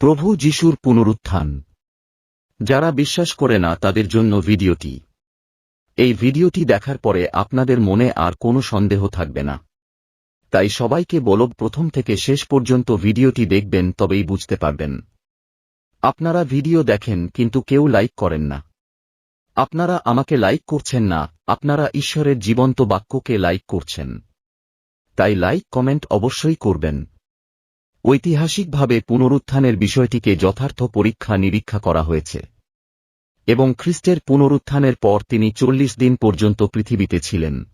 প্রভু যিশুর পুনরুত্থান। যারা বিশ্বাস করে না তাদের জন্য ভিডিওটি। এই ভিডিওটি দেখার পরে আপনাদের মনে আর কোনো সন্দেহ থাকবে না। তাই সবাইকে বলব প্রথম থেকে শেষ পর্যন্ত ভিডিওটি দেখবেন তবেই বুঝতে পারবেন। আপনারা ভিডিও দেখেন কিন্তু কেউ লাইক করেন না। আপনারা আমাকে লাইক করছেন না, আপনারা ঈশ্বরের জীবন্ত বাক্যকে লাইক করছেন। তাই লাইক, কমেন্ট অবশ্যই করবেন। ঐতিহাসিকভাবে পুনরুত্থানের বিষয়টিকে যথার্থ পরীক্ষা নিরীক্ষা করা হয়েছে। এবং খ্রিস্টের পুনরুত্থানের পর তিনি চল্লিশ দিন পর্যন্ত পৃথিবীতে ছিলেন।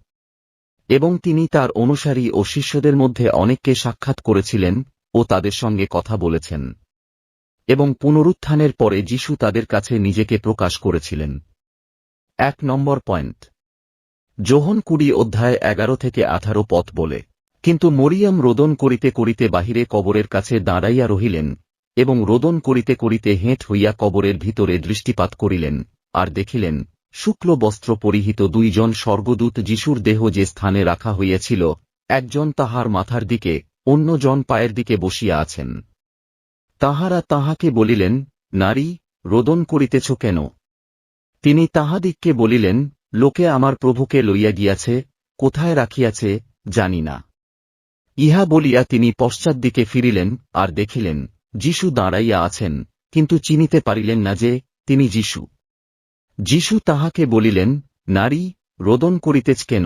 এবং তিনি তার অনুসারী ও শিষ্যদের মধ্যে অনেককে সাক্ষাৎ করেছিলেন ও তাদের সঙ্গে কথা বলেছেন। এবং পুনরুত্থানের পরে যিশু তাদের কাছে নিজেকে প্রকাশ করেছিলেন। এক নম্বর পয়েন্ট। যোহন কুড়ি অধ্যায় এগারো থেকে আঠারো পথ বলে। কিন্তু মরিয়াম রোদন করিতে করিতে বাহিরে কবরের কাছে দাঁড়াইয়া রহিলেন, এবং রোদন করিতে করিতে হেঁট হইয়া কবরের ভিতরে দৃষ্টিপাত করিলেন, আর দেখিলেন, শুক্ল বস্ত্র পরিহিত দুইজন স্বর্গদূত যিশুর দেহ যে স্থানে রাখা হইয়াছিল, একজন তাহার মাথার দিকে, অন্যজন পায়ের দিকে বসিয়া আছেন। তাহারা তাহাকে বলিলেন, নারী, রোদন করিতেছ কেন? তিনি তাহাদিগকে বলিলেন, লোকে আমার প্রভুকে লইয়া গিয়াছে, কোথায় রাখিয়াছে, জানি না। ইহা বলিয়া তিনি পশ্চাৎ দিকে ফিরিলেন, আর দেখিলেন, যিশু দাঁড়াইয়া আছেন, কিন্তু চিনিতে পারিলেন না যে, তিনি যিশু। যিশু তাহাকে বলিলেন, নারী, রোদন করিতেছ কেন?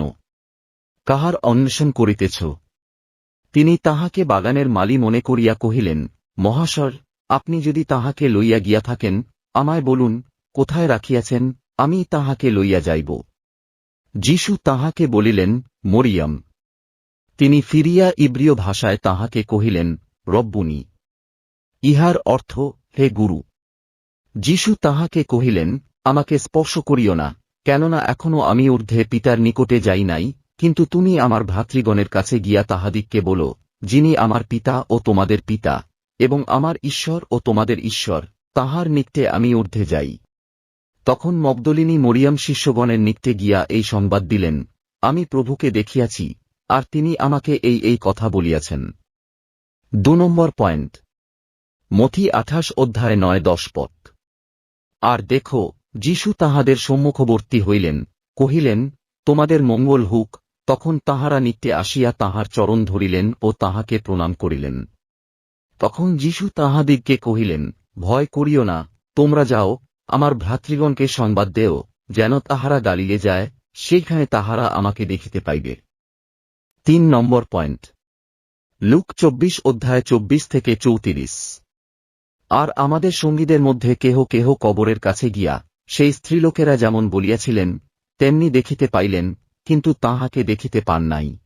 কাহার অন্বেষণ করিতেছ? তিনি তাহাকে বাগানের মালি মনে করিয়া কহিলেন মহাশর আপনি যদি তাহাকে লইয়া গিয়া থাকেন, আমায় বলুন, কোথায় রাখিয়াছেন, আমি তাহাকে লইয়া যাইব। যিশু তাহাকে বলিলেন, মরিয়াম তিনি ফিরিয়া ইব্রিয় ভাষায় তাহাকে কহিলেন, রব্বুনি, ইহার অর্থ, হে গুরু। যিশু তাহাকে কহিলেন, আমাকে স্পর্শ করিও না, কেননা এখনও আমি ঊর্ধ্বে পিতার নিকটে যাই নাই, কিন্তু তুমি আমার ভ্রাতৃগণের কাছে গিয়া তাহাদিককে বলো, যিনি আমার পিতা ও তোমাদের পিতা, এবং আমার ঈশ্বর ও তোমাদের ঈশ্বর, তাহার নিকটে আমি ঊর্ধ্বে যাই। তখন মগদলিনী মরিয়াম শিষ্যগণের নিকটে গিয়া এই সংবাদ দিলেন, আমি প্রভুকে দেখিয়াছি আর তিনি আমাকে এই এই কথা বলিয়াছেন। দু নম্বর পয়েন্ট। মথি আঠাশ অধ্যায় নয় দশ পথ। আর দেখো, যিশু তাহাদের সম্মুখবর্তী হইলেন, কহিলেন, তোমাদের মঙ্গল হুক। তখন তাহারা নিত্যে আসিয়া তাহার চরণ ধরিলেন ও তাহাকে প্রণাম করিলেন। তখন যিশু তাহাদিগকে কহিলেন, ভয় করিও না, তোমরা যাও, আমার ভ্রাতৃগণকে সংবাদ দেও, যেন তাহারা গালিলে যায় সেখানে তাহারা আমাকে দেখিতে পাইবে। তিন নম্বর পয়েন্ট। লুক চব্বিশ অধ্যায় চব্বিশ থেকে চৌত্রিশ। আর আমাদের সঙ্গীদের মধ্যে কেহ কেহ কবরের কাছে গিয়া, সেই স্ত্রীলোকেরা যেমন বলিয়াছিলেন, তেমনি দেখিতে পাইলেন, কিন্তু তাহাকে দেখিতে পান নাই।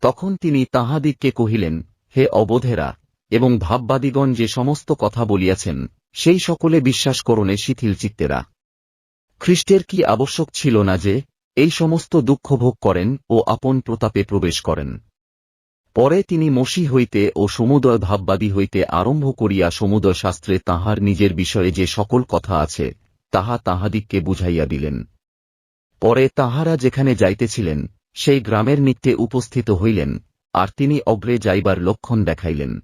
তখন তিনি তাহাদিগকে কহিলেন, হে অবোধেরা, এবং ভাববাদীগণ যে সমস্ত কথা বলিয়াছেন, সেই সকলে বিশ্বাস করণে শিথিল চিত্তেরা। খ্রিস্টের কি আবশ্যক ছিল না যে এই সমস্ত দুঃখ ভোগ করেন ও আপন প্রতাপে প্রবেশ করেন। পরে তিনি মসি হইতে ও সমুদয় ভাববাদী হইতে আরম্ভ করিয়া সমুদয় শাস্ত্রে তাহার নিজের বিষয়ে যে সকল কথা আছে, তাহা তাহাদিগকে বুঝাইয়া দিলেন। পরে তাহারা যেখানে যাইতেছিলেন, সেই গ্রামের নিত্যে উপস্থিত হইলেন, আর তিনি অগ্রে যাইবার লক্ষণ দেখাইলেন।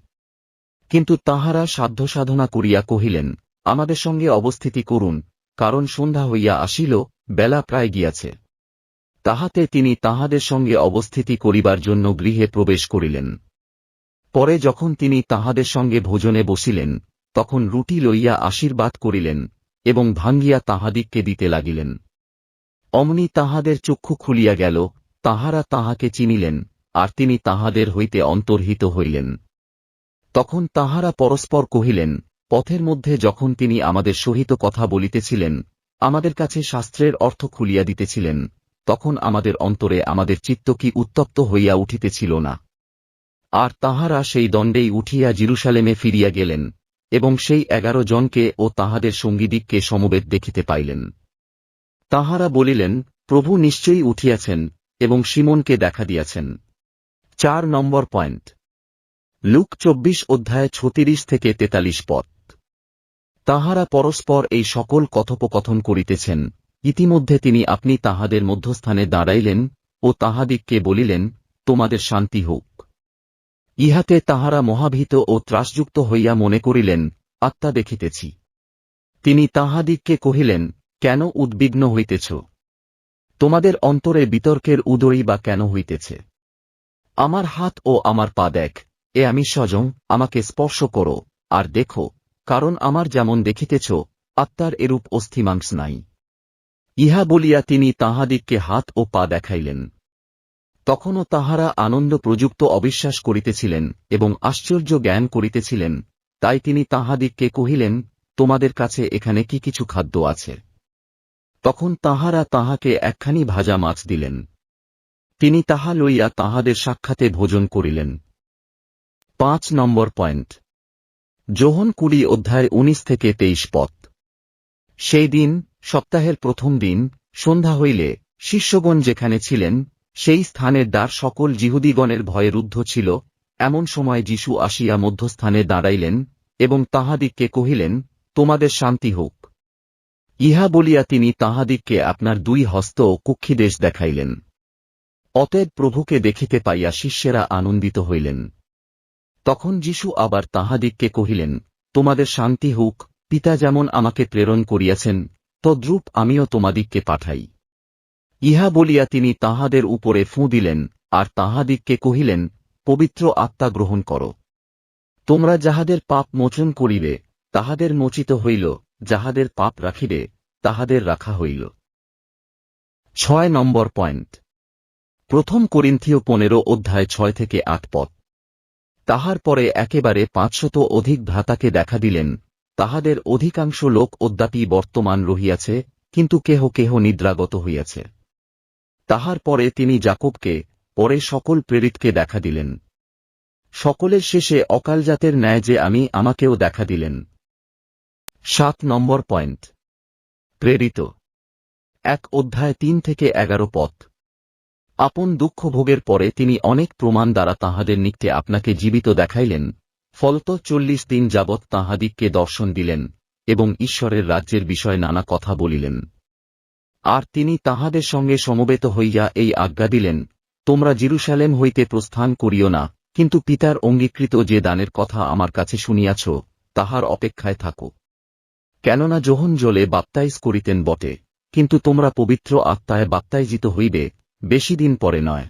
কিন্তু তাহারা সাধ্য সাধনা করিয়া কহিলেন, আমাদের সঙ্গে অবস্থিতি করুন, কারণ সন্ধ্যা হইয়া আসিল, বেলা প্রায় গিয়াছে। তাহাতে তিনি তাহাদের সঙ্গে অবস্থিতি করিবার জন্য গৃহে প্রবেশ করিলেন। পরে যখন তিনি তাহাদের সঙ্গে ভোজনে বসিলেন, তখন রুটি লইয়া আশীর্বাদ করিলেন এবং ভাঙ্গিয়া তাহাদিগকে দিতে লাগিলেন। অমনি তাহাদের চক্ষু খুলিয়া গেল, তাহারা তাহাকে চিনিলেন, আর তিনি তাহাদের হইতে অন্তর্হিত হইলেন। তখন তাহারা পরস্পর কহিলেন, পথের মধ্যে যখন তিনি আমাদের সহিত কথা বলিতেছিলেন, আমাদের কাছে শাস্ত্রের অর্থ খুলিয়া দিতেছিলেন তখন আমাদের অন্তরে আমাদের চিত্ত কি উত্তপ্ত হইয়া উঠিতেছিল না। আর তাহারা সেই দণ্ডেই উঠিয়া জিরুসালেমে ফিরিয়া গেলেন, এবং সেই এগারো জনকে ও তাহাদের সঙ্গীদিককে সমবেত দেখিতে পাইলেন। তাহারা বলিলেন, প্রভু নিশ্চয়ই উঠিয়াছেন এবং সিমনকে দেখা দিয়াছেন। চার নম্বর পয়েন্ট। লুক চব্বিশ অধ্যায় ছত্রিশ থেকে তেতাল্লিশ পথ। তাহারা পরস্পর এই সকল কথোপকথন করিতেছেন ইতিমধ্যে তিনি আপনি তাহাদের মধ্যস্থানে দাঁড়াইলেন ও তাহাদিগকে বলিলেন, তোমাদের শান্তি হোক। ইহাতে তাহারা মহাভীত ও ত্রাসযুক্ত হইয়া মনে করিলেন, আত্মা দেখিতেছি। তিনি তাহাদিগকে কহিলেন, কেন উদ্বিগ্ন হইতেছ? তোমাদের অন্তরে বিতর্কের উদরই বা কেন হইতেছে? আমার হাত ও আমার পা দেখ, এ আমি স্বজং আমাকে স্পর্শ করো, আর দেখো, কারণ আমার যেমন দেখিতেছ, আত্মার এরূপ অস্থিমাংস নাই। ইহা বলিয়া তিনি তাহাদিগকে হাত ও পা দেখাইলেন। তখনও তাহারা আনন্দ প্রযুক্ত অবিশ্বাস করিতেছিলেন এবং আশ্চর্য জ্ঞান করিতেছিলেন। তাই তিনি তাহাদিগকে কহিলেন, তোমাদের কাছে এখানে কি কিছু খাদ্য আছে? তখন তাহারা তাহাকে একখানি ভাজা মাছ দিলেন। তিনি তাহা লইয়া তাহাদের সাক্ষাতে ভোজন করিলেন। পাঁচ নম্বর পয়েন্ট। যোহন কুড়ি অধ্যায় উনিশ থেকে তেইশ পথ। সেই দিন সপ্তাহের প্রথম দিন, সন্ধ্যা হইলে, শিষ্যগণ যেখানে ছিলেন, সেই স্থানের দ্বার সকল জিহুদিগণের ভয়ে রুদ্ধ ছিল, এমন সময় যিশু আসিয়া মধ্যস্থানে দাঁড়াইলেন, এবং তাহাদিগকে কহিলেন, তোমাদের শান্তি হোক। ইহা বলিয়া তিনি তাহাদিগকে আপনার দুই হস্ত কুক্ষিদেশ দেখাইলেন। অতএব প্রভুকে দেখিতে পাইয়া শিষ্যেরা আনন্দিত হইলেন। তখন যিশু আবার তাহাদিগকে কহিলেন, তোমাদের শান্তি হোক, পিতা যেমন আমাকে প্রেরণ করিয়াছেন তদ্রূপ আমিও তোমাদিগকে পাঠাই। ইহা বলিয়া তিনি তাহাদের উপরে ফুঁ দিলেন, আর তাহাদিগকে কহিলেন, পবিত্র আত্মা গ্রহণ কর। তোমরা যাহাদের পাপ মোচন করিবে, তাহাদের মোচিত হইল, যাহাদের পাপ রাখিবে, তাহাদের রাখা হইল। ছয় নম্বর পয়েন্ট। প্রথম করিন্থীয় পনেরো অধ্যায় ছয় থেকে আট পথ। তাহার পরে একেবারে পাঁচশত অধিক ভ্রাতাকে দেখা দিলেন তাহাদের অধিকাংশ লোক অদ্যাপি বর্তমান রহিয়াছে, কিন্তু কেহ কেহ নিদ্রাগত হইয়াছে। তাহার পরে তিনি জাকবকে পরে সকল প্রেরিতকে দেখা দিলেন। সকলের শেষে অকালজাতের ন্যায় যে আমি, আমাকেও দেখা দিলেন। সাত নম্বর পয়েন্ট। প্রেরিত। এক অধ্যায় তিন থেকে এগারো পথ। আপন দুঃখ ভোগের পরে তিনি অনেক প্রমাণ দ্বারা তাহাদের নিকটে আপনাকে জীবিত দেখাইলেন ফলত চল্লিশ দিন যাবৎ তাহাদিগকে দর্শন দিলেন এবং ঈশ্বরের রাজ্যের বিষয়ে নানা কথা বলিলেন। আর তিনি তাহাদের সঙ্গে সমবেত হইয়া এই আজ্ঞা দিলেন, তোমরা জিরুসালেম হইতে প্রস্থান করিও না, কিন্তু পিতার অঙ্গীকৃত যে দানের কথা আমার কাছে শুনিয়াছ, তাহার অপেক্ষায় থাকো। কেননা যোহন জলে বাপ্তাইজ করিতেন বটে, কিন্তু তোমরা পবিত্র আত্মায় বাপ্তাইজিত হইবে, বেশি দিন পরে নয়।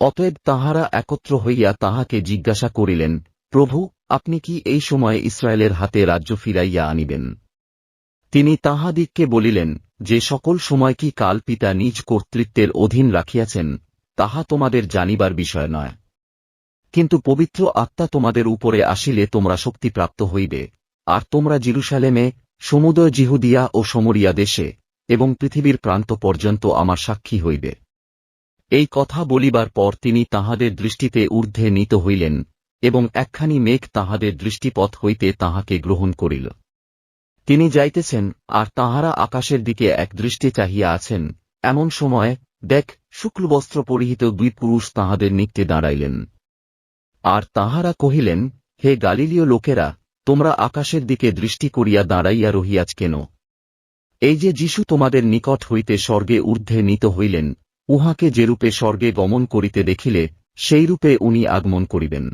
অতএব তাহারা একত্র হইয়া তাহাকে জিজ্ঞাসা করিলেন প্রভু, আপনি কি এই সময়ে ইসরায়েলের হাতে রাজ্য ফিরাইয়া আনিবেন? তিনি তাহাদিগকে বলিলেন, যে সকল সময় কি কাল পিতা নিজ কর্তৃত্বের অধীন রাখিয়াছেন, তাহা তোমাদের জানিবার বিষয় নয়। কিন্তু পবিত্র আত্মা তোমাদের উপরে আসিলে তোমরা শক্তিপ্রাপ্ত হইবে, আর তোমরা জিরুসালেমে, সমুদয় জিহুদিয়া ও সমরিয়া দেশে, এবং পৃথিবীর প্রান্ত পর্যন্ত আমার সাক্ষী হইবে। এই কথা বলিবার পর তিনি তাহাদের দৃষ্টিতে ঊর্ধ্বে নীত হইলেন এবং একখানি মেঘ তাহাদের দৃষ্টিপথ হইতে তাহাকে গ্রহণ করিল। তিনি যাইতেছেন, আর তাহারা আকাশের দিকে এক দৃষ্টি চাহিয়া আছেন। এমন সময়, দেখ, শুক্লবস্ত্র পরিহিত দুই পুরুষ তাহাদের নিত্যে দাঁড়াইলেন। আর তাহারা কহিলেন, হে গালিলীয় লোকেরা, তোমরা আকাশের দিকে দৃষ্টি করিয়া দাঁড়াইয়া রহিয়াছ কেন? এই যে যিশু তোমাদের নিকট হইতে স্বর্গে ঊর্ধ্বে নীত হইলেন, উহাকে যেরূপে স্বর্গে গমন করিতে দেখিলে সেই রূপে উনি আগমন করিবেন।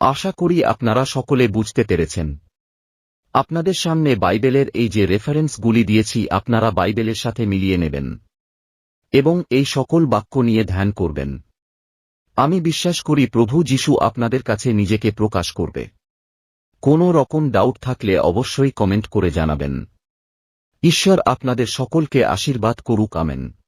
আশা করি আপনারা সকলে বুঝতে পেরেছেন। আপনাদের সামনে বাইবেলের এই যে রেফারেন্সগুলি দিয়েছি, আপনারা বাইবেলের সাথে মিলিয়ে নেবেন। এবং এই সকল বাক্য নিয়ে ধ্যান করবেন। আমি বিশ্বাস করি প্রভু যিশু আপনাদের কাছে নিজেকে প্রকাশ করবে। কোনো রকম ডাউট থাকলে অবশ্যই কমেন্ট করে জানাবেন। ঈশ্বর আপনাদের সকলকে আশীর্বাদ করুক, আমেন।